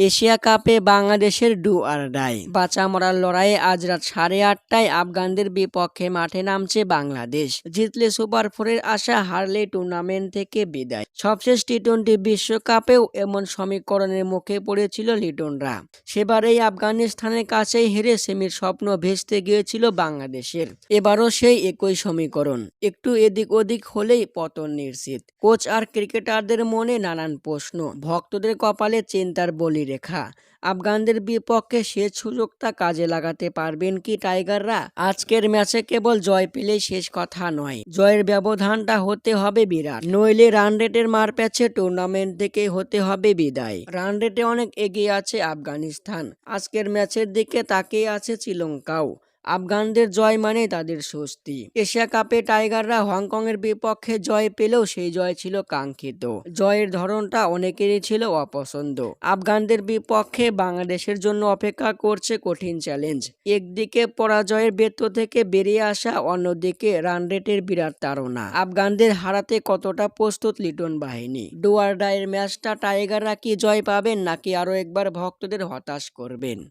Asia কাপে বাংলাদেশের do R die. বাঁচা মরার লড়াইয়ে আজ রাত সাড়ে আটটায় আফগানদের বিপক্ষে মাঠে নামছে বাংলাদেশ। জিতলে সুপার ফোরের আশা হারলে টুর্নামেন্ট থেকে বিদায়। সবশেষ টি টোয়েন্টি বিশ্বকাপেও এমন সমীকরণের মুখে পড়েছিল লিটনরা। সেবারেই আফগানিস্তানের কাছেই হেরে সেমির স্বপ্ন ভেস্তে গিয়েছিল বাংলাদেশের। এবারও সেই একই সমীকরণ। একটু এদিক ওদিক হলেই পতন নিশ্চিত। কোচ আর ক্রিকেটারদের মনে নানান প্রশ্ন। ভক্তদের কপালে চিন্তার বলি রেখা। আফগানদের বিপক্ষে সে সুযোগটা কাজে লাগাতে পারবেন কি টাইগাররা? আজকের ম্যাচে কেবল জয় পেলেই শেষ কথা নয়। জয়ের ব্যবধানটা হতে হবে বিরাট। নইলে রান রেটের মার প্যাচে টুর্নামেন্ট থেকে হতে হবে বিদায়। রান রেটে অনেক এগিয়ে আছে আফগানিস্তান। আজকের ম্যাচের দিকে তাকিয়ে আছে শ্রীলঙ্কাও। আফগানদের জয় মানে তাদের স্বস্তি। এশিয়া কাপে টাইগাররা হংকংয়ের বিপক্ষে জয় পেলেও সেই জয় ছিল কাঙ্ক্ষিত। জয়ের ধরনটা অনেকেরই ছিল অপছন্দ। আফগানদের বিপক্ষে বাংলাদেশের জন্য অপেক্ষা করছে কঠিন চ্যালেঞ্জ। একদিকে পরাজয়ের বেত্ত থেকে বেরিয়ে আসা, অন্যদিকে রান রেটের বিরাট তাড়না। আফগানদের হারাতে কতটা প্রস্তুত লিটন বাহিনী? ডুয়ার ডায়ের ম্যাচটা টাইগাররা কি জয় পাবেন, নাকি আরও একবার ভক্তদের হতাশ করবেন?